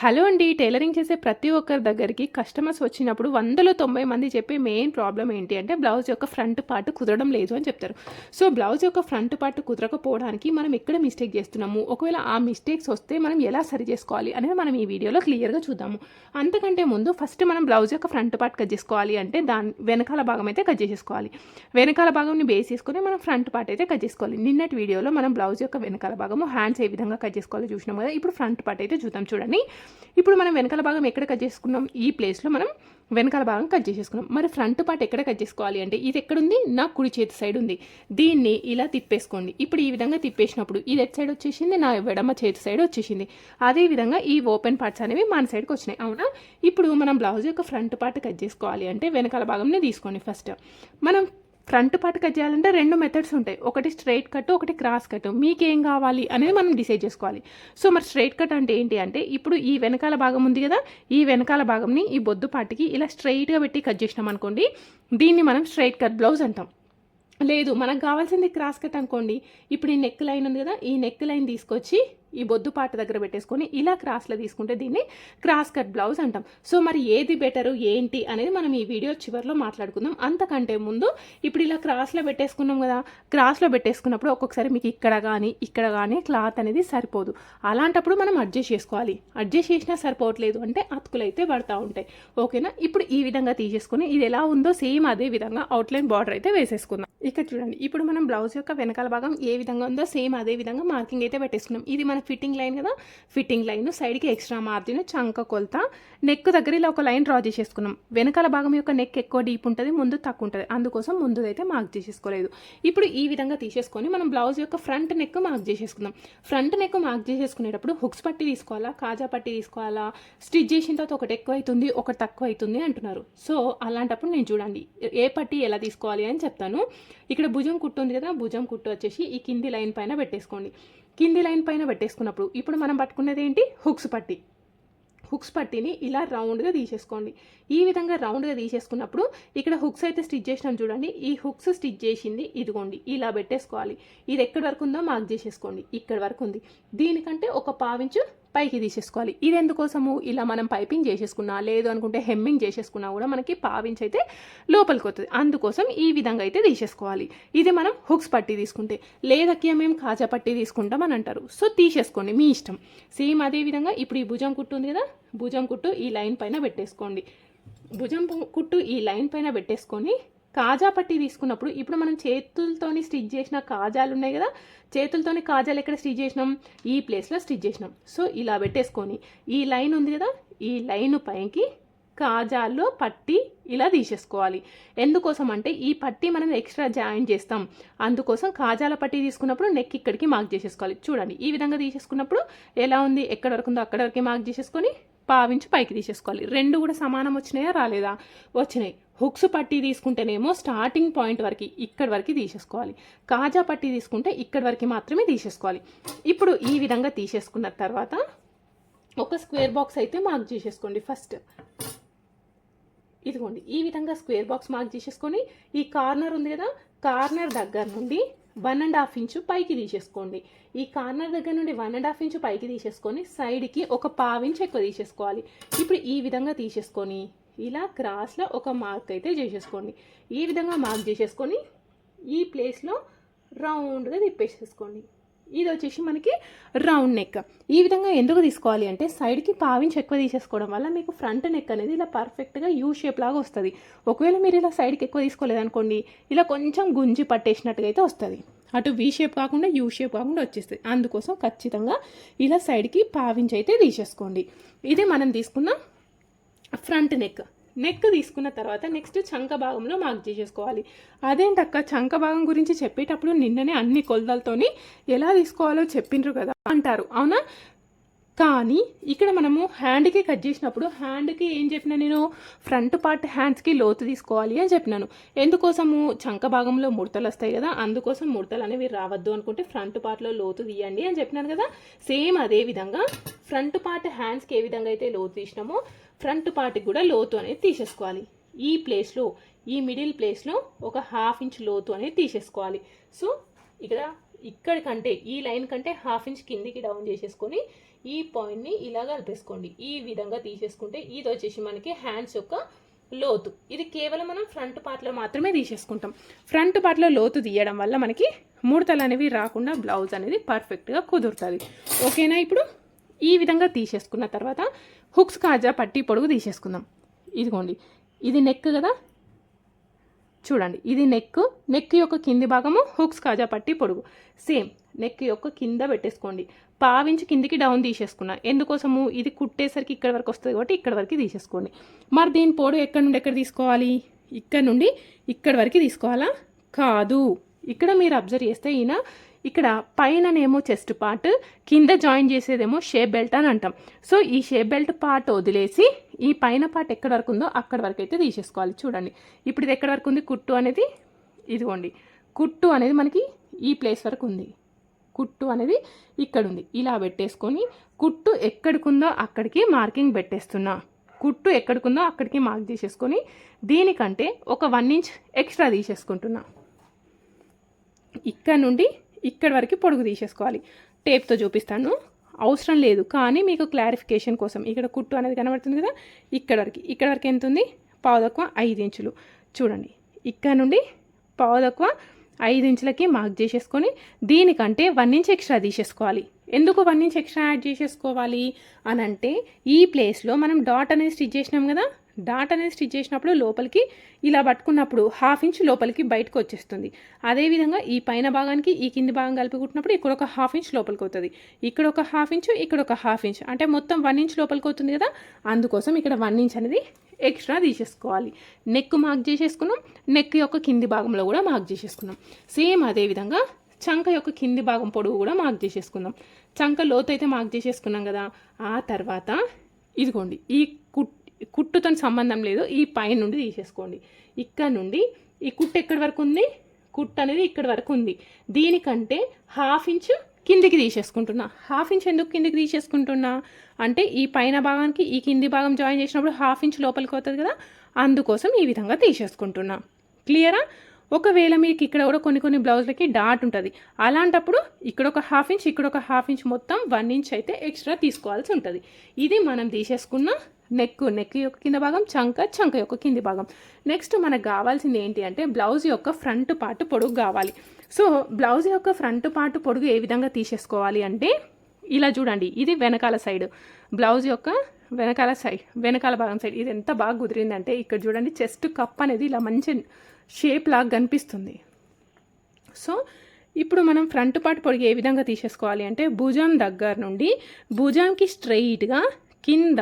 Hello అండి tailoring చేసే ప్రతి ఒక్కరి దగ్గరికి కస్టమర్స్ వచ్చినప్పుడు వందలో తొంభై మంది చెప్పే మెయిన్ ప్రాబ్లం ఏంటి అంటే బ్లౌజ్ యొక్క ఫ్రంట్ పార్ట్ కుదరడం లేదు అని చెప్తారు. సో బ్లౌజ్ యొక్క ఫ్రంట్ పార్ట్ కుదరకపోవడానికి మనం ఎక్కడ మిస్టేక్ చేస్తున్నాము? ఒకవేళ ఆ మిస్టేక్స్ వస్తే మనం ఎలా సరి చేసుకోవాలి అనేది మనం ఈ వీడియోలో క్లియర్గా చూద్దాము. అంతకంటే ముందు ఫస్ట్ మనం బ్లౌజ్ యొక్క ఫ్రంట్ పార్ట్ కట్ చేసుకోవాలి అంటే దాని వెనకాల భాగం అయితే కట్ చేసేసుకోవాలి. వెనకాల భాగంని బేస్ చేసుకుని మనం ఫ్రంట్ పార్ట్ అయితే కట్ చేసుకోవాలి. నిన్నటి వీడియోలో మనం బ్లౌజ్ యొక్క వెనకాల భాగము హ్యాండ్స్ ఏ విధంగా కట్ చేసుకోవాలో చూసినాం కదా. ఇప్పుడు ఫ్రంట్ పార్ట్ అయితే చూద్దాం చూడండి. ఇప్పుడు మనం వెనకాల భాగం ఎక్కడ కట్ చేసుకున్నాం? ఈ ప్లేస్లో మనం వెనకాల భాగం కట్ చేసేసుకున్నాం. మరి ఫ్రంట్ పార్ట్ ఎక్కడ కట్ చేసుకోవాలి అంటే ఇది ఎక్కడుంది? నా కుడి చేతి సైడ్ ఉంది. దీన్ని ఇలా తిప్పేసుకోండి. ఇప్పుడు ఈ విధంగా తిప్పేసినప్పుడు ఇది ఎట్ సైడ్ వచ్చేసింది? నా ఎడమ చేతి సైడ్ వచ్చేసింది. అదే విధంగా ఈ ఓపెన్ పార్ట్స్ అనేవి మన సైడ్కి వచ్చినాయి. అవునా? ఇప్పుడు మనం బ్లౌజ్ యొక్క ఫ్రంట్ పార్ట్ కట్ చేసుకోవాలి అంటే వెనకాల భాగంని తీసుకోండి ఫస్ట్ మనం ఫ్రంట్ పార్ట్ కట్ చేయాలంటే రెండు మెథడ్స్ ఉంటాయి. ఒకటి స్ట్రైట్ కట్ ఒకటి క్రాస్ కట్ మీకేం కావాలి అనేది మనం డిసైడ్ చేసుకోవాలి. సో మరి స్ట్రైట్ కట్ అంటే ఏంటి అంటే ఇప్పుడు ఈ వెనకాల భాగం ఉంది కదా ఈ వెనకాల భాగంని ఈ బొద్దు పార్ట్కి ఇలా స్ట్రైట్గా పెట్టి కట్ చేసినాం అనుకోండి దీన్ని మనం స్ట్రైట్ కట్ బ్లౌజ్ అంటాం. లేదు మనకు కావాల్సింది క్రాస్ కట్ అనుకోండి. ఇప్పుడు ఈ నెక్ లైన్ ఉంది కదా ఈ నెక్ లైన్ తీసుకొచ్చి ఈ బొద్దు పాట దగ్గర పెట్టేసుకొని ఇలా క్రాస్లో తీసుకుంటే దీన్ని క్రాస్ కట్ బ్లౌజ్ అంటాం. సో మరి ఏది బెటరు ఏంటి అనేది మనం ఈ వీడియో చివరిలో మాట్లాడుకుందాం. అంతకంటే ముందు ఇప్పుడు ఇలా క్రాస్లో పెట్టేసుకున్నాం కదా క్రాస్లో పెట్టేసుకున్నప్పుడు ఒక్కొక్కసారి మీకు ఇక్కడ కానీ ఇక్కడ కానీ క్లాత్ అనేది సరిపోదు. అలాంటప్పుడు మనం అడ్జస్ట్ చేసుకోవాలి. అడ్జస్ట్ చేసినా సరిపోవట్లేదు అంటే అతుకులు అయితే పడతా ఉంటాయి. ఓకేనా? ఇప్పుడు ఈ విధంగా తీసేసుకొని ఇది ఎలా ఉందో సేమ్ అదే విధంగా అవుట్లైన్ బార్డర్ అయితే వేసేసుకుందాం. ఇక్కడ చూడండి ఇప్పుడు మనం బ్లౌజ్ యొక్క వెనకాల భాగం ఏ విధంగా ఉందో సేమ్ అదే విధంగా మార్కింగ్ అయితే పెట్టేసుకున్నాం. ఇది మన ఫిట్టింగ్ లైన్ కదా? ఫిట్టింగ్ లైన్ సైడ్కి ఎక్స్ట్రా మార్జిన్ చంక కొలత. నెక్ దగ్గర ఇలా ఒక లైన్ డ్రా చేసేసుకున్నాం. వెనకాల భాగం యొక్క నెక్ ఎక్కువ డీప్ ఉంటుంది ముందు తక్కువ ఉంటుంది. అందుకోసం ముందు అయితే మార్క్ చేసేసుకోలేదు. ఇప్పుడు ఈ విధంగా తీసేసుకొని మనం బ్లౌజ్ యొక్క ఫ్రంట్ నెక్ మార్క్ చేసేసుకుందాం. ఫ్రంట్ నెక్ మార్క్ చేసేసుకునేటప్పుడు హుక్స్ పట్టి తీసుకోవాలా కాజా పట్టి తీసుకోవాలా? స్టిచ్ చేసిన తర్వాత ఒకటి ఎక్కువ అవుతుంది ఒకటి తక్కువ అవుతుంది అంటున్నారు. సో అలాంటప్పుడు నేను చూడండి ఏ పట్టి ఎలా తీసుకోవాలి అని చెప్తాను. ఇక్కడ భుజం కుట్టు ఉంది కదా భుజం కుట్టు వచ్చేసి ఈ కింది లైన్ పైన పెట్టేసుకోండి. కింది లైన్ పైన పెట్టేసుకున్నప్పుడు ఇప్పుడు మనం పట్టుకునేది ఏంటి? హుక్స్ పట్టి. హుక్స్ పట్టిని ఇలా రౌండ్గా తీసేసుకోండి. ఈ విధంగా రౌండ్గా తీసేసుకున్నప్పుడు ఇక్కడ హుక్స్ అయితే స్టిచ్ చేసినాం చూడండి. ఈ హుక్స్ స్టిచ్ చేసింది ఇదిగోండి ఇలా పెట్టేసుకోవాలి. ఇది ఎక్కడి వరకు ఉందో మార్క్ చేసేసుకోండి. ఇక్కడ వరకు ఉంది. దీనికంటే ఒక పావించు పైకి తీసేసుకోవాలి. ఇది ఎందుకోసము ఇలా మనం పైపింగ్ చేసేసుకున్నా లేదు అనుకుంటే హెమ్మింగ్ చేసేసుకున్నా కూడా మనకి పావించి అయితే లోపలికి వస్తుంది అందుకోసం ఈ విధంగా అయితే తీసేసుకోవాలి. ఇది మనం హుక్స్ పట్టి తీసుకుంటే లేదక్కియ మేము కాజా పట్టి తీసుకుంటాం అని అంటారు. సో తీసేసుకోండి మీ ఇష్టం. సేమ్ అదే విధంగా ఇప్పుడు ఈ భుజం కుట్టు ఉంది కదా? భుజం కుట్టు ఈ లైన్ పైన పెట్టేసుకోండి. భుజం కుట్టు ఈ లైన్ పైన పెట్టేసుకొని కాజా పట్టి తీసుకున్నప్పుడు ఇప్పుడు మనం చేతులతోని స్టిచ్ చేసిన కాజాలు ఉన్నాయి కదా చేతులతోని కాజాలు ఎక్కడ స్టిచ్ చేసినాం? ఈ ప్లేస్లో స్టిచ్ చేసినాం. సో ఇలా పెట్టేసుకొని ఈ లైన్ ఉంది కదా ఈ లైన్ పైకి కాజాల్లో పట్టి ఇలా తీసేసుకోవాలి. ఎందుకోసం అంటే ఈ పట్టి మనం ఎక్స్ట్రా జాయిన్ చేస్తాం. అందుకోసం కాజాల పట్టి తీసుకున్నప్పుడు నెక్ ఇక్కడికి మార్క్ చేసేసుకోవాలి. చూడండి ఈ విధంగా తీసేసుకున్నప్పుడు ఎలా ఉంది? ఎక్కడ వరకు ఉందో అక్కడ వరకు మార్క్ చేసేసుకొని పావించి పైకి తీసేసుకోవాలి. రెండు కూడా సమానం వచ్చినాయా? రాలేదా? వచ్చినాయి. హుక్స్ పట్టి తీసుకుంటేనేమో స్టార్టింగ్ పాయింట్ వరకు ఇక్కడి వరకు తీసేసుకోవాలి. కాజా పట్టి తీసుకుంటే ఇక్కడి వరకు మాత్రమే తీసేసుకోవాలి. ఇప్పుడు ఈ విధంగా తీసేసుకున్న తర్వాత ఒక స్క్వేర్ బాక్స్ అయితే మార్క్ చేసేసుకోండి ఫస్ట్. ఇదిగోండి ఈ విధంగా స్క్వేర్ బాక్స్ మార్క్ చేసేసుకొని ఈ కార్నర్ ఉంది కదా కార్నర్ దగ్గర నుండి వన్ అండ్ హాఫ్ ఇంచు పైకి తీసేసుకోండి. ఈ కార్నర్ దగ్గర నుండి వన్ అండ్ హాఫ్ ఇంచు పైకి తీసేసుకొని సైడ్కి ఒక పావించు ఎక్కువ తీసేసుకోవాలి. ఇప్పుడు ఈ విధంగా తీసేసుకొని ఇలా క్రాస్లో ఒక మార్క్ అయితే చేసేసుకోండి. ఈ విధంగా మార్క్ చేసేసుకొని ఈ ప్లేస్లో రౌండ్గా తిప్పేసేసుకోండి. ఇది వచ్చేసి మనకి రౌండ్ నెక్. ఈ విధంగా ఎందుకు తీసుకోవాలి అంటే సైడ్కి పావించి ఎక్కువ తీసేసుకోవడం వల్ల మీకు ఫ్రంట్ నెక్ అనేది ఇలా పర్ఫెక్ట్గా యూ షేప్ లాగా వస్తుంది. ఒకవేళ మీరు ఇలా సైడ్కి ఎక్కువ తీసుకోలేదనుకోండి ఇలా కొంచెం గుంజి పట్టేసినట్టుగా అయితే వస్తుంది. అటు వీ షేప్ కాకుండా యూ షేప్ కాకుండా వచ్చేస్తుంది. అందుకోసం ఖచ్చితంగా ఇలా సైడ్కి పావించి అయితే తీసేసుకోండి. ఇది మనం తీసుకున్న ఫ్రంట్ నెక్. నెక్ తీసుకున్న తర్వాత నెక్స్ట్ చంక భాగంలో మార్క్ చేసేసుకోవాలి. అదేంటక్క చంక భాగం గురించి చెప్పేటప్పుడు నిన్ననే అన్ని కొలతలతోని ఎలా తీసుకోవాలో చెప్పిండ్రు కదా అంటారు. అవునా? కానీ ఇక్కడ మనము హ్యాండ్కి కట్ చేసినప్పుడు హ్యాండ్కి ఏం చెప్పినా నేను ఫ్రంట్ పార్ట్ హ్యాండ్స్కి లోతు తీసుకోవాలి అని చెప్పినాను. ఎందుకోసము? చంక భాగంలో ముడతలు వస్తాయి కదా అందుకోసం ముడతలు అనేవి రావద్దు అనుకుంటే ఫ్రంట్ పార్ట్లో లోతు తీయండి అని చెప్పినాను కదా. సేమ్ అదే విధంగా ఫ్రంట్ పార్ట్ హ్యాండ్స్కి ఏ విధంగా అయితే లోతు తీసినామో ఫ్రంట్ పార్ట్కి కూడా లోతు అనేది తీసేసుకోవాలి. ఈ ప్లేస్లో ఈ మిడిల్ ప్లేస్లో ఒక హాఫ్ ఇంచ్ లోతు అనేది తీసేసుకోవాలి. సో ఇక్కడ ఇక్కడికంటే ఈ లైన్ కంటే హాఫ్ ఇంచ్ కిందికి డౌన్ చేసేసుకొని ఈ పాయింట్ని ఇలా కలిపేసుకోండి ఈ విధంగా తీసేసుకుంటే ఇది వచ్చేసి మనకి హ్యాండ్స్ యొక్క లోతు. ఇది కేవలం మనం ఫ్రంట్ పార్ట్లో మాత్రమే తీసేసుకుంటాం. ఫ్రంట్ పార్ట్లో లోతు తీయడం వల్ల మనకి ముడతలు అనేవి రాకుండా బ్లౌజ్ అనేది పర్ఫెక్ట్గా కుదురుతుంది. ఓకేనా ఇప్పుడు? ఈ విధంగా తీసేసుకున్న తర్వాత హుక్స్ కాజా పట్టి పొడుగు తీసేసుకుందాం. ఇదిగోండి. ఇది నెక్ కదా? చూడండి. ఇది నెక్ నెక్ యొక్క కింది భాగము హుక్స్ కాజా పట్టి పొడుగు. సేమ్ నెక్ యొక్క కింద పెట్టేసుకోండి. పావించి కిందికి డౌన్ తీసేసుకున్నా. ఎందుకోసము? ఇది కుట్టేసరికి ఇక్కడ వరకు వస్తుంది కాబట్టి ఇక్కడ వరకు తీసేసుకోండి. మరి దీని పొడు ఎక్కడ నుండి ఎక్కడ తీసుకోవాలి? ఇక్కడ నుండి ఇక్కడ వరకు తీసుకోవాలా? కాదు. ఇక్కడ మీరు అబ్జర్వ్ చేస్తే ఈయన ఇక్కడ పైననేమో చెస్ట్ పార్ట్ కింద జాయిన్ చేసేదేమో షేప్ బెల్ట్ అని అంటాం. సో ఈ షేప్ బెల్ట్ పార్ట్ వదిలేసి ఈ పైన పార్ట్ ఎక్కడ వరకు ఉందో అక్కడ వరకు అయితే తీసేసుకోవాలి. చూడండి. ఇప్పుడు ఇది ఎక్కడ వరకు ఉంది? కుట్టు అనేది ఇదిగోండి. కుట్టు అనేది మనకి ఈ ప్లేస్ వరకు ఉంది. కుట్టు అనేది ఇక్కడ ఉంది ఇలా పెట్టేసుకొని కుట్టు ఎక్కడికుందో అక్కడికి మార్కింగ్ పెట్టేస్తున్నా. కుట్టు ఎక్కడికుందో అక్కడికి మార్క్ చేసేసుకొని దీనికంటే ఒక వన్ ఇంచ్ ఎక్స్ట్రా తీసేసుకుంటున్నా. ఇక్కడ నుండి ఇక్కడ వరకు పొడుగు తీసేసుకోవాలి. టేప్తో చూపిస్తాను. అవసరం లేదు కానీ మీకు క్లారిఫికేషన్ కోసం. ఇక్కడ కుట్టు అనేది కనబడుతుంది కదా? ఇక్కడ వరకు. ఇక్కడ వరకు ఎంత ఉంది? పావు తక్కువ ఐదు ఇంచులు. చూడండి. ఇక్కడ నుండి పావు తక్కువ ఐదు ఇంచులకి మార్క్ చేసేసుకొని దీనికంటే వన్ ఇంచ్ ఎక్స్ట్రా తీసేసుకోవాలి. ఎందుకు వన్ ఇంచ్ ఎక్స్ట్రా యాడ్ చేసేసుకోవాలి? అని అంటే ఈ ప్లేస్లో మనం డాట్ అనేది స్టిచ్ చేసినాం కదా డాట్ అనేది స్టిచ్ చేసినప్పుడు లోపలికి ఇలా పట్టుకున్నప్పుడు హాఫ్ ఇంచ్ లోపలికి బయటకు వచ్చేస్తుంది. అదేవిధంగా ఈ పైన భాగానికి ఈ కింది భాగం కలిపి కుట్టినప్పుడు ఇక్కడ ఒక హాఫ్ ఇంచ్ లోపలికి అవుతుంది. ఇక్కడ ఒక హాఫ్ ఇంచ్ ఇక్కడ ఒక హాఫ్ ఇంచ్ అంటే మొత్తం వన్ ఇంచ్ లోపలికి అవుతుంది కదా అందుకోసం ఇక్కడ వన్ ఇంచ్ అనేది ఎక్స్ట్రా తీసేసుకోవాలి. నెక్ మార్క్ చేసేసుకున్నాం. నెక్ యొక్క కింది భాగంలో కూడా మార్క్ చేసేసుకున్నాం. సేమ్ అదేవిధంగా చంక యొక్క కింది భాగం పొడవు కూడా మార్క్ చేసేసుకుందాం చంక లోతు అయితే మార్క్ చేసేసుకున్నాం కదా ఆ తర్వాత ఇదిగోండి ఈ కుట్ కుట్టుతో సంబంధం లేదు ఈ పై నుండి తీసేసుకోండి. ఇక్కడ నుండి ఈ కుట్టు ఎక్కడి వరకు ఉంది? కుట్టు అనేది ఇక్కడ వరకు ఉంది. దీనికంటే హాఫ్ ఇంచ్ కిందికి తీసేసుకుంటున్నా. హాఫ్ ఇంచ్ ఎందుకు కిందికి తీసేసుకుంటున్నా? అంటే ఈ పైన భాగానికి ఈ కింది భాగం జాయిన్ చేసినప్పుడు హాఫ్ ఇంచ్ లోపలికి అవుతుంది కదా అందుకోసం ఈ విధంగా తీసేసుకుంటున్నా. క్లియరా? ఒకవేళ మీకు ఇక్కడ కూడా కొన్ని కొన్ని బ్లౌజ్లకి డాట్ ఉంటుంది. అలాంటప్పుడు ఇక్కడ ఒక హాఫ్ ఇంచ్ ఇక్కడ ఒక హాఫ్ ఇంచ్ మొత్తం వన్ ఇంచ్ అయితే ఎక్స్ట్రా తీసుకోవాల్సి ఉంటుంది. ఇది మనం తీసేసుకున్న నెక్ నెక్ యొక్క కింద భాగం చంక చంక యొక్క కింది భాగం. నెక్స్ట్ మనకు కావాల్సింది ఏంటి అంటే బ్లౌజ్ యొక్క ఫ్రంట్ పార్ట్ పొడుగు కావాలి. సో బ్లౌజ్ యొక్క ఫ్రంట్ పార్ట్ పొడుగు ఏ విధంగా తీసేసుకోవాలి అంటే ఇలా చూడండి ఇది వెనకాల సైడ్. బ్లౌజ్ యొక్క వెనకాల సైడ్ వెనకాల భాగం సైడ్. ఇది ఎంత బాగా కుదిరిందంటే ఇక్కడ చూడండి చెస్ట్ కప్ అనేది ఇలా మంచి షేప్ లాగా కనిపిస్తుంది. సో ఇప్పుడు మనం ఫ్రంట్ పార్ట్ పొడిగి ఏ విధంగా తీసేసుకోవాలి అంటే భుజం దగ్గర నుండి భుజంకి స్ట్రెయిట్గా కింద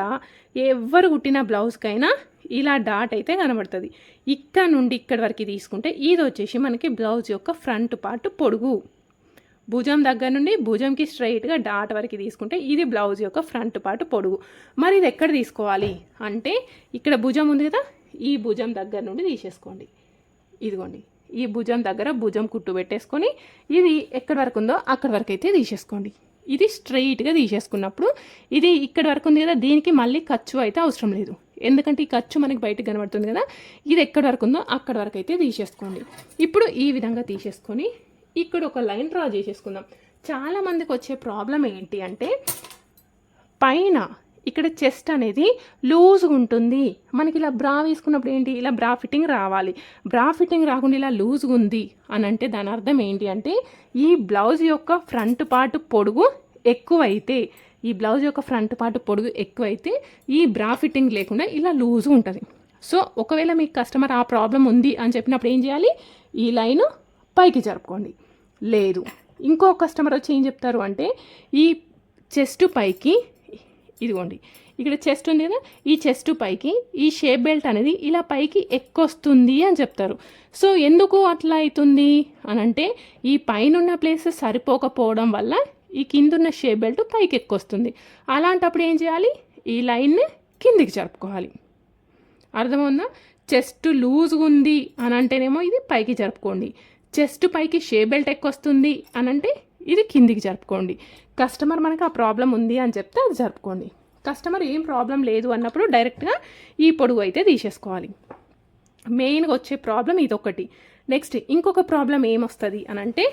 ఎవరు కుట్టిన బ్లౌజ్కైనా ఇలా డాట్ అయితే కనబడుతుంది. ఇక్కడ నుండి ఇక్కడి వరకు తీసుకుంటే ఇది వచ్చేసి మనకి బ్లౌజ్ యొక్క ఫ్రంట్ పార్ట్ పొడుగు. భుజం దగ్గర నుండి భుజంకి స్ట్రైట్గా డాట్ వరకు తీసుకుంటే ఇది బ్లౌజ్ యొక్క ఫ్రంట్ పార్ట్ పొడుగు. మరి ఇది ఎక్కడ తీసుకోవాలి అంటే ఇక్కడ భుజం ఉంది కదా ఈ భుజం దగ్గర నుండి తీసేసుకోండి. ఇదిగోండి ఈ భుజం దగ్గర భుజం కుట్టు పెట్టేసుకొని ఇది ఎక్కడి వరకు ఉందో అక్కడి వరకు అయితే తీసేసుకోండి. ఇది స్ట్రైట్గా తీసేసుకున్నప్పుడు ఇది ఇక్కడ వరకు ఉంది కదా దీనికి మళ్ళీ ఖర్చు అయితే అవసరం లేదు. ఎందుకంటే ఈ ఖర్చు మనకి బయటకు కనబడుతుంది కదా ఇది ఎక్కడి వరకు ఉందో అక్కడి వరకు అయితే తీసేసుకోండి. ఇప్పుడు ఈ విధంగా తీసేసుకొని ఇక్కడ ఒక లైన్ డ్రా చేసేసుకుందాం. చాలా మందికి వచ్చే ప్రాబ్లం ఏంటి అంటే పైన ఇక్కడ చెస్ట్ అనేది లూజ్గా ఉంటుంది. మనకి ఇలా బ్రా వేసుకున్నప్పుడు ఏంటి? ఇలా బ్రా ఫిట్టింగ్ రావాలి. బ్రా ఫిట్టింగ్ రాకుండా ఇలా లూజ్గా ఉంది అని అంటే దాని అర్థం ఏంటి అంటే ఈ బ్లౌజ్ యొక్క ఫ్రంట్ పార్ట్ పొడుగు ఎక్కువైతే ఈ బ్లౌజ్ యొక్క ఫ్రంట్ పార్ట్ పొడుగు ఎక్కువైతే ఈ బ్రా ఫిట్టింగ్ లేకుండా ఇలా లూజ్గా ఉంటుంది. సో ఒకవేళ మీకు కస్టమర్ ఆ ప్రాబ్లం ఉంది అని చెప్పినప్పుడు ఏం చేయాలి? ఈ లైన్ పైకి జరుపుకోండి. లేదు. ఇంకో కస్టమర్ వచ్చి ఏం చెప్తారు అంటే ఈ చెస్ట్ పైకి ఇదిగోండి ఇక్కడ చెస్ట్ ఉంది కదా ఈ చెస్ట్ పైకి ఈ షేప్ బెల్ట్ అనేది ఇలా పైకి ఎక్కొస్తుంది అని చెప్తారు. సో ఎందుకు అట్లా అవుతుంది? అని అంటే ఈ పైన ఉన్న ప్లేస్ సరిపోకపోవడం వల్ల ఈ కిందున్న షేప్ బెల్ట్ పైకి ఎక్కొస్తుంది. అలాంటప్పుడు ఏం చేయాలి? ఈ లైన్ని కిందికి జరుపుకోవాలి. అర్థమవుందా చెస్ట్ లూజ్గా ఉంది అని అంటేనేమో ఇది పైకి జరుపుకోండి. చెస్ట్ పైకి షే బెల్ట్ ఎక్కొస్తుంది అని అంటే ఇది కిందికి జరుపుకోండి. కస్టమర్ మనకు ఆ ప్రాబ్లం ఉంది అని చెప్తే అది జరుపుకోండి. కస్టమర్ ఏం ప్రాబ్లం లేదు అన్నప్పుడు డైరెక్ట్గా ఈ పొడుగు అయితే తీసేసుకోవాలి. మెయిన్గా వచ్చే ప్రాబ్లం ఇదొకటి. నెక్స్ట్ ఇంకొక ప్రాబ్లం ఏమొస్తుంది అని అంటే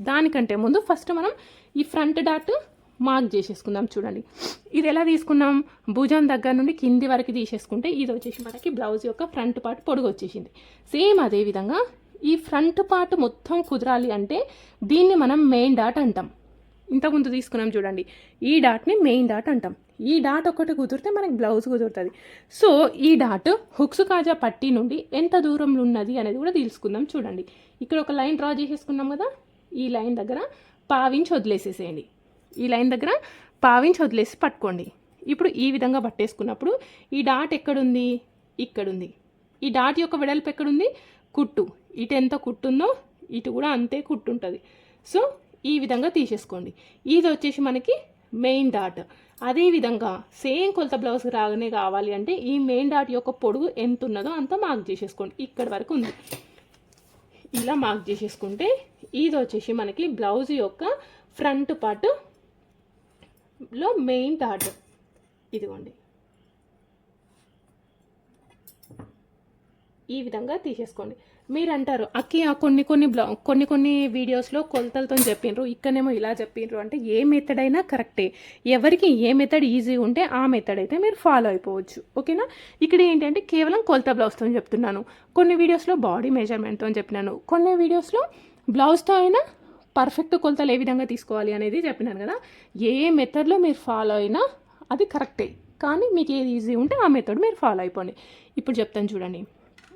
దానికంటే ముందు ఫస్ట్ మనం ఈ ఫ్రంట్ డాట్ మార్క్ చేసేసుకుందాం చూడండి. ఇది ఎలా తీసుకున్నాం? భుజం దగ్గర నుండి కింది వరకు తీసేసుకుంటే ఇది వచ్చేసి మనకి బ్లౌజ్ యొక్క ఫ్రంట్ పార్ట్ పొడుగు వచ్చేసింది. సేమ్ అదే విధంగా ఈ ఫ్రంట్ పార్ట్ మొత్తం కుదరాలి అంటే దీన్ని మనం మెయిన్ డాట్ అంటాం. ఇంతకుముందు తీసుకున్నాం చూడండి. ఈ డాట్ని మెయిన్ డాట్ అంటాం. ఈ డాట్ ఒకటి కుదిరితే మనకి బ్లౌజ్ కుదురుతుంది. సో ఈ డాట్ హుక్స్ కాజా పట్టి నుండి ఎంత దూరంలో ఉన్నది అనేది కూడా తెలుసుకుందాం చూడండి. ఇక్కడ ఒక లైన్ డ్రా చేసేసుకున్నాం కదా? ఈ లైన్ దగ్గర పావించి వదిలేసేసేయండి. ఈ లైన్ దగ్గర పావించి వదిలేసి పట్టుకోండి. ఇప్పుడు ఈ విధంగా పట్టేసుకున్నప్పుడు ఈ డాట్ ఎక్కడుంది? ఇక్కడుంది. ఈ డాట్ యొక్క వెడల్పు ఎక్కడుంది? కుట్టు. ఇటు ఎంత కుట్టుందో ఇటు కూడా అంతే కుట్టు ఉంటుంది సో ఈ విధంగా తీసేసుకోండి. ఇది వచ్చేసి మనకి మెయిన్ డాట్ అదే విధంగా సేమ్ కొలత బ్లౌజ్ రాగానే కావాలి అంటే ఈ మెయిన్ డాట్ యొక్క పొడుగు ఎంత ఉన్నదో అంత మార్క్ చేసేసుకోండి. ఇక్కడ వరకు ఉంది. ఇలా మార్క్ చేసేసుకుంటే ఇది వచ్చేసి మనకి బ్లౌజ్ యొక్క ఫ్రంట్ పార్ట్లో మెయిన్ డాట్ ఇదిగోండి. ఈ విధంగా తీసేసుకోండి. మీరు అంటారు అక్కి ఆ కొన్ని కొన్ని బ్లా కొన్ని కొన్ని వీడియోస్లో కొలతలతో చెప్పిండ్రు ఇక్కడనేమో ఇలా చెప్పిండ్రు అంటే ఏ మెథడ్ అయినా కరెక్టే. ఎవరికి ఏ మెథడ్ ఈజీ ఉంటే ఆ మెథడ్ అయితే మీరు ఫాలో అయిపోవచ్చు. ఓకేనా? ఇక్కడ ఏంటంటే కేవలం కొలత బ్లౌజ్తో చెప్తున్నాను. కొన్ని వీడియోస్లో బాడీ మెజర్మెంట్తో చెప్పినాను. కొన్ని వీడియోస్లో బ్లౌజ్తో అయినా పర్ఫెక్ట్ కొలతలు ఏ విధంగా తీసుకోవాలి అనేది చెప్పినాను కదా. ఏ మెథడ్లో మీరు ఫాలో అయినా అది కరెక్టే. కానీ మీకు ఏది ఈజీ ఉంటే ఆ మెథడ్ మీరు ఫాలో అయిపోండి. ఇప్పుడు చెప్తాను చూడండి.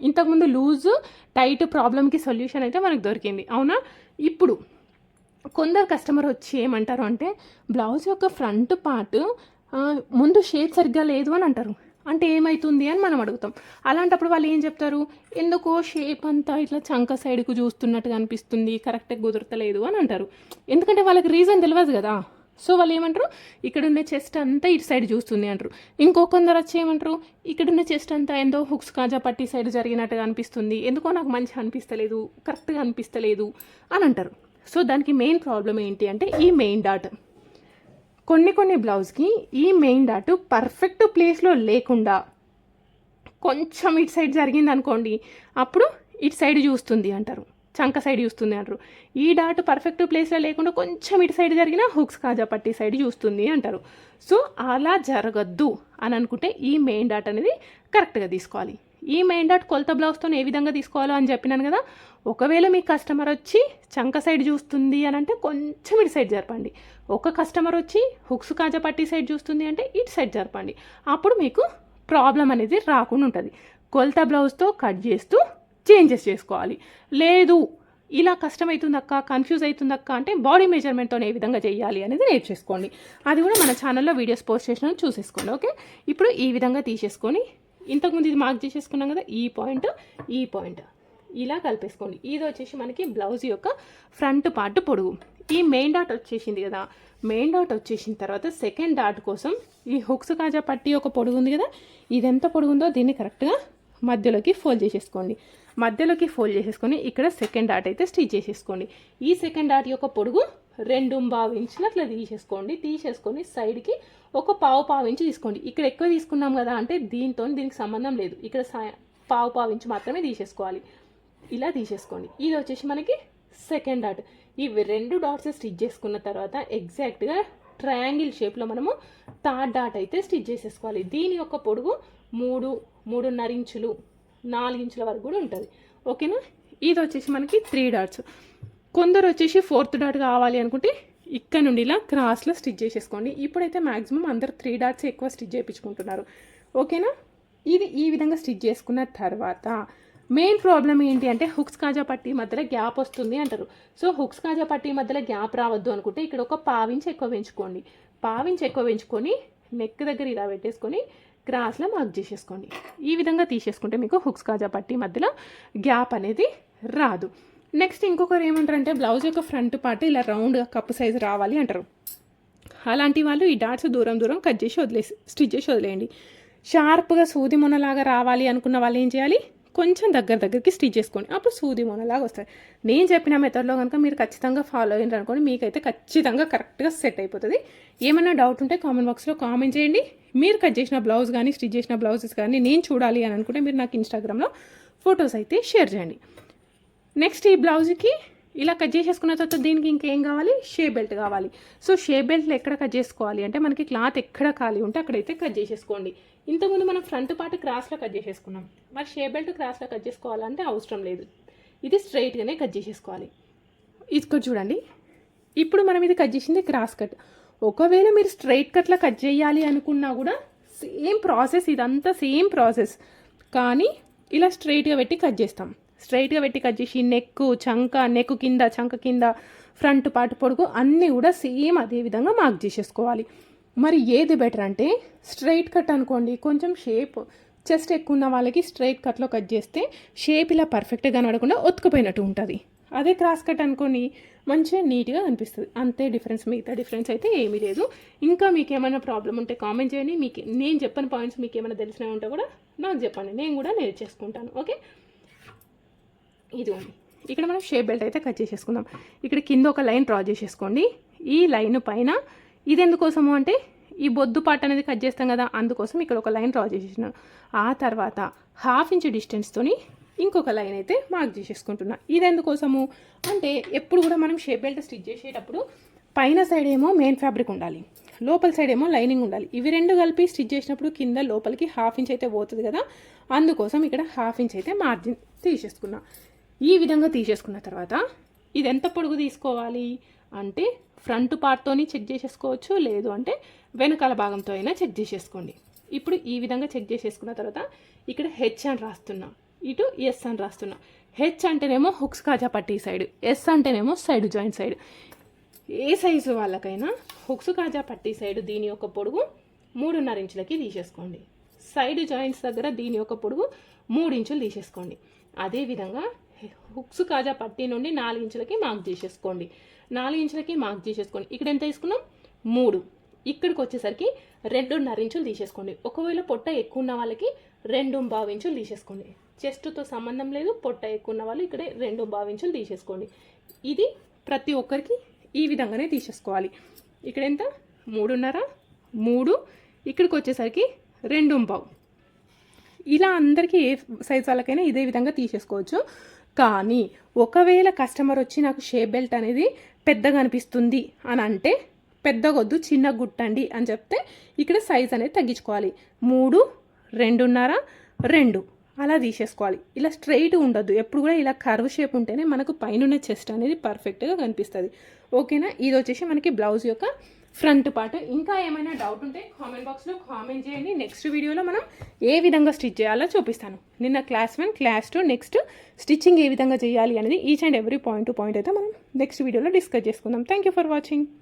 ఇంతకుముందు లూజ్ టైట్ ప్రాబ్లమ్కి సొల్యూషన్ అయితే మనకు దొరికింది. అవునా? ఇప్పుడు కొందరు కస్టమర్ వచ్చి ఏమంటారు అంటే బ్లౌజ్ యొక్క ఫ్రంట్ పార్ట్ ముందు షేప్ సరిగ్గా లేదు అని అంటారు. అంటే ఏమవుతుంది అని మనం అడుగుతాం. అలాంటప్పుడు వాళ్ళు ఏం చెప్తారు? ఎందుకో షేప్ అంతా ఇట్లా చంక సైడ్కు చూస్తున్నట్టుగా అనిపిస్తుంది కరెక్ట్గా కుదరతలేదు అని అంటారు. ఎందుకంటే వాళ్ళకి రీజన్ తెలియదు కదా. సో వాళ్ళు ఏమంటారు? ఇక్కడ ఉన్న చెస్ట్ అంతా ఇటు సైడ్ చూస్తుంది అంటారు. ఇంకో కొందరు వచ్చి ఏమంటారు? ఇక్కడ ఉన్న చెస్ట్ అంతా ఏందో హుక్స్ కాజా పట్టి సైడ్ జరిగినట్టుగా అనిపిస్తుంది. ఎందుకో నాకు మంచిగా అనిపిస్తలేదు. కరెక్ట్గా అనిపిస్తలేదు అని అంటారు. సో దానికి మెయిన్ ప్రాబ్లం ఏంటి అంటే ఈ మెయిన్ డాట్. కొన్ని కొన్ని బ్లౌజ్కి ఈ మెయిన్ డాట్ పర్ఫెక్ట్ ప్లేస్లో లేకుండా కొంచెం ఇటు సైడ్ జరిగింది అనుకోండి అప్పుడు ఇటు సైడ్ చూస్తుంది అంటారు. చంక సైడ్ చూస్తుంది అంటారు. ఈ డాట్ పర్ఫెక్ట్ ప్లేస్లో లేకుండా కొంచెం ఇటు సైడ్ జరిగినా హుక్స్ కాజా పట్టి సైడ్ చూస్తుంది అంటారు. సో అలా జరగద్దు అని అనుకుంటే ఈ మెయిన్ డాట్ అనేది కరెక్ట్గా తీసుకోవాలి. ఈ మెయిన్ డాట్ కొలత బ్లౌజ్తో ఏ విధంగా తీసుకోవాలో అని చెప్పినాను కదా ఒకవేళ మీ కస్టమర్ వచ్చి చంక సైడ్ చూస్తుంది అని అంటే కొంచెం ఇటు సైడ్ జరపండి. ఒక కస్టమర్ వచ్చి హుక్స్ కాజా పట్టి సైడ్ చూస్తుంది అంటే ఇటు సైడ్ జరపండి. అప్పుడు మీకు ప్రాబ్లం అనేది రాకుండా ఉంటుంది. కొలత బ్లౌజ్తో కట్ చేస్తూ చేంజెస్ చేసుకోవాలి. లేదు ఇలా కష్టమవుతుంది అక్క కన్ఫ్యూజ్ అవుతుంది అక్క అంటే బాడీ మెజర్మెంట్తో ఏ విధంగా చేయాలి అనేది నేర్చేసుకోండి. అది కూడా మన ఛానల్లో వీడియోస్ పోస్ట్ చేసిన చూసేసుకోండి ఓకే? ఇప్పుడు ఈ విధంగా తీసేసుకొని ఇంతకుముందు ఇది మార్క్ చేసేసుకున్నాం కదా ఈ పాయింట్ ఈ పాయింట్. ఇలా కలిపేసుకోండి. ఇది వచ్చేసి మనకి బ్లౌజ్ యొక్క ఫ్రంట్ పార్ట్ పొడుగు. ఈ మెయిన్ డాట్ వచ్చేసింది కదా మెయిన్ డాట్ వచ్చేసిన తర్వాత సెకండ్ డాట్ కోసం ఈ హుక్స్ కాజా పట్టి ఒక పొడుగు ఉంది కదా ఇది ఎంత పొడుగుందో దీన్ని కరెక్ట్గా మధ్యలోకి ఫోల్డ్ చేసేసుకోండి. మధ్యలోకి ఫోల్డ్ చేసేసుకొని ఇక్కడ సెకండ్ డాట్ అయితే స్టిచ్ చేసేసుకోండి. ఈ సెకండ్ డాట్ యొక్క పొడుగు రెండు పావు ఇంచులు అట్లా తీసేసుకోండి. తీసేసుకొని సైడ్కి ఒక పావు పావు ఇంచు తీసుకోండి. ఇక్కడ ఎక్కువ తీసుకున్నాం కదా అంటే దీంతో దీనికి సంబంధం లేదు. ఇక్కడ సా- పావు పావు ఇంచు మాత్రమే తీసేసుకోవాలి. ఇలా తీసేసుకోండి. ఇది వచ్చేసి మనకి సెకండ్ డాట్ ఇవి రెండు డాట్స్ స్టిచ్ చేసుకున్న తర్వాత ఎగ్జాక్ట్గా ట్రయాంగిల్ షేప్లో మనము థర్డ్ డాట్ అయితే స్టిచ్ చేసేసుకోవాలి. దీని యొక్క పొడుగు మూడు మూడున్నర ఇంచులు. నాలుగు ఇంచుల వరకు కూడా ఉంటుంది. ఓకేనా? ఇది వచ్చేసి మనకి త్రీ డాట్స్ కొందరు వచ్చేసి ఫోర్త్ డాట్ కావాలి అనుకుంటే ఇక్కడ నుండి ఇలా క్రాస్లో స్టిచ్ చేసేసుకోండి. ఇప్పుడైతే మ్యాక్సిమం అందరు త్రీ డాట్స్ ఎక్కువ స్టిచ్ చేయించుకుంటున్నారు. ఓకేనా? ఇది ఈ విధంగా స్టిచ్ చేసుకున్న తర్వాత మెయిన్ ప్రాబ్లం ఏంటి అంటే హుక్స్ కాజా పట్టి మధ్యలో గ్యాప్ వస్తుంది అంటారు. సో హుక్స్ కాజా పట్టి మధ్యలో గ్యాప్ రావద్దు అనుకుంటే ఇక్కడ ఒక పావించి ఎక్కువ పెంచుకోండి పావించి ఎక్కువ పెంచుకొని నెక్ దగ్గర ఇలా పెట్టేసుకొని క్రాస్లో మార్క్ చేసేసుకోండి. ఈ విధంగా తీసేసుకుంటే మీకు హుక్స్ కాజా పట్టి మధ్యలో గ్యాప్ అనేది రాదు. నెక్స్ట్ ఇంకొకరు ఏమంటారంటే బ్లౌజ్ యొక్క ఫ్రంట్ పార్ట్ ఇలా రౌండ్గా కప్పు సైజు రావాలి అంటారు. అలాంటి వాళ్ళు ఈ డాట్స్ దూరం దూరం కట్ చేసి వదిలేసి స్టిచ్ చేసి వదిలేయండి. షార్ప్గా సూది మొనలాగా రావాలి అనుకున్న వాళ్ళు ఏం చేయాలి? కొంచెం దగ్గర దగ్గరికి స్టిచ్ చేసుకోండి. అప్పుడు సూది మొనలాగా వస్తాయి. నేను చెప్పిన మెథడ్లో కనుక మీరు ఖచ్చితంగా ఫాలో అయినారు అనుకోండి మీకైతే ఖచ్చితంగా కరెక్ట్గా సెట్ అయిపోతుంది. ఏమైనా డౌట్ ఉంటే కామెంట్ బాక్స్లో కామెంట్ చేయండి. మీరు కట్ చేసిన బ్లౌజ్ కానీ స్టిచ్ చేసిన బ్లౌజెస్ కానీ నేను చూడాలి అని అనుకుంటే మీరు నాకు ఇన్స్టాగ్రామ్లో ఫొటోస్ అయితే షేర్ చేయండి. నెక్స్ట్ ఈ బ్లౌజ్కి ఇలా కట్ చేసేసుకున్న తర్వాత దీనికి ఇంకేం కావాలి? షే బెల్ట్ కావాలి. సో షే బెల్ట్లు ఎక్కడ కట్ చేసుకోవాలి అంటే మనకి క్లాత్ ఎక్కడ ఖాళీ ఉంటే అక్కడైతే కట్ చేసేసుకోండి. ఇంతకుముందు మనం ఫ్రంట్ పార్ట్ క్రాస్లో కట్ చేసేసుకున్నాం. మరి షే బెల్ట్ క్రాస్లో కట్ చేసుకోవాలంటే అవసరం లేదు. ఇది స్ట్రైట్గానే కట్ చేసేసుకోవాలి. ఇది ఇక్కడ చూడండి. ఇప్పుడు మనం ఇది కట్ చేసింది క్రాస్ కట్. ఒకవేళ మీరు స్ట్రైట్ కట్లా కట్ చేయాలి అనుకున్నా కూడా సేమ్ ప్రాసెస్ ఇదంతా సేమ్ ప్రాసెస్. కానీ ఇలా స్ట్రైట్గా పెట్టి కట్ చేస్తాం. స్ట్రైట్గా పెట్టి కట్ చేసి నెక్ చంక నెక్ కింద చంక కింద ఫ్రంట్ పాటు పొడుగు అన్నీ కూడా సేమ్ అదే విధంగా మార్క్ చేసేసుకోవాలి. మరి ఏది బెటర్ అంటే స్ట్రైట్ కట్ అనుకోండి కొంచెం షేప్ చెస్ట్ ఎక్కువ ఉన్న వాళ్ళకి స్ట్రైట్ కట్లో కట్ చేస్తే షేప్ ఇలా పర్ఫెక్ట్గా కనబడకుండా ఒత్తుకుపోయినట్టు ఉంటుంది. అదే క్రాస్ కట్ అనుకొని మంచిగా నీట్గా అనిపిస్తుంది. అంతే డిఫరెన్స్ మిగతా డిఫరెన్స్ అయితే ఏమీ లేదు. ఇంకా మీకు ఏమైనా ప్రాబ్లం ఉంటే కామెంట్ చేయండి. మీకు నేను చెప్పిన పాయింట్స్ మీకు ఏమైనా తెలిసినవి ఉంటే కూడా నాకు చెప్పండి. నేను కూడా నేర్చేసుకుంటాను ఓకే? ఇది ఇక్కడ మనం షేప్ బెల్ట్ అయితే కట్ చేసేసుకుందాం. ఇక్కడ కింద ఒక లైన్ డ్రా చేసేసుకోండి. ఈ లైన్ పైన ఇది ఎందుకోసము అంటే ఈ బొద్దు పార్ట్ అనేది కట్ చేస్తాం కదా అందుకోసం ఇక్కడ ఒక లైన్ డ్రా చేసేసినాను ఆ తర్వాత హాఫ్ ఇంచ్ డిస్టెన్స్తోని ఇంకొక లైన్ అయితే మార్క్ చేసేసుకుంటున్నా. ఇది ఎందుకోసము అంటే ఎప్పుడు కూడా మనం షేప్ బెల్ట్ స్టిచ్ చేసేటప్పుడు పైన సైడ్ ఏమో మెయిన్ ఫ్యాబ్రిక్ ఉండాలి లోపల సైడ్ ఏమో లైనింగ్ ఉండాలి. ఇవి రెండు కలిపి స్టిచ్ చేసినప్పుడు కింద లోపలికి హాఫ్ ఇంచ్ అయితే పోతుంది కదా? అందుకోసం ఇక్కడ హాఫ్ ఇంచ్ అయితే మార్జిన్ తీసేసుకున్నా. ఈ విధంగా తీసేసుకున్న తర్వాత ఇది ఎంత పొడుగు తీసుకోవాలి? అంటే ఫ్రంట్ పార్ట్తోని చెక్ చేసేసుకోవచ్చు లేదు అంటే వెనకాల భాగంతో అయినా చెక్ చేసేసుకోండి. ఇప్పుడు ఈ విధంగా చెక్ చేసేసుకున్న తర్వాత ఇక్కడ హెచ్ అని రాస్తున్నా. ఇటు ఎస్ అని రాస్తున్నా. హెచ్ అంటేనేమో హుక్స్ కాజా పట్టీ సైడ్ ఎస్ అంటేనేమో సైడ్ జాయింట్ సైడ్. ఏ సైజు వాళ్ళకైనా హుక్స్ కాజా పట్టీ సైడ్ దీని యొక్క పొడుగు మూడున్నర ఇంచులకి తీసేసుకోండి. సైడ్ జాయింట్స్ దగ్గర దీని యొక్క పొడుగు మూడు ఇంచులు తీసేసుకోండి. అదేవిధంగా హుక్స్ కాజా పట్టీ నుండి నాలుగు ఇంచులకి మార్క్ చేసేసుకోండి నాలుగు ఇంచులకి మార్క్ చేసేసుకోండి ఇక్కడ ఎంత తీసుకున్నాం? మూడు. ఇక్కడికి వచ్చేసరికి రెండున్నర ఇంచులు తీసేసుకోండి. ఒకవేళ పొట్ట ఎక్కువ ఉన్న వాళ్ళకి రెండు బావు ఇంచులు తీసేసుకోండి. చెస్ట్తో సంబంధం లేదు పొట్ట ఎక్కువ ఉన్న వాళ్ళు ఇక్కడే రెండు భావించులు తీసేసుకోండి. ఇది ప్రతి ఒక్కరికి ఈ విధంగానే తీసేసుకోవాలి. ఇక్కడ ఎంత? మూడున్నర? మూడు. ఇక్కడికి వచ్చేసరికి రెండు పావు ఇలా అందరికీ ఏ సైజ్ వాళ్ళకైనా ఇదే విధంగా తీసేసుకోవచ్చు. కానీ ఒకవేళ కస్టమర్ వచ్చి నాకు షేప్ బెల్ట్ అనేది పెద్దగా అనిపిస్తుంది అని అంటే పెద్దగొద్దు చిన్న గుట్టండి అని చెప్తే ఇక్కడ సైజ్ అనేది తగ్గించుకోవాలి. మూడు రెండున్నర రెండు. అలా తీసేసుకోవాలి. ఇలా స్ట్రైట్ ఉండద్దు. ఎప్పుడు కూడా ఇలా కర్వ్ షేప్ ఉంటేనే మనకు పైన చెస్ట్ అనేది పర్ఫెక్ట్గా కనిపిస్తుంది. ఓకేనా ఇది వచ్చేసి మనకి బ్లౌజ్ యొక్క ఫ్రంట్ పార్ట్ ఇంకా ఏమైనా డౌట్ ఉంటే కామెంట్ బాక్స్లో కామెంట్ చేయండి. నెక్స్ట్ వీడియోలో మనం ఏ విధంగా స్టిచ్ చేయాలో చూపిస్తాను. నిన్న class one class two next stitching ఏ విధంగా చేయాలి అనేది each and every point to point అయితే మనం నెక్స్ట్ వీడియోలో డిస్కస్ చేసుకుందాం. Thank you for watching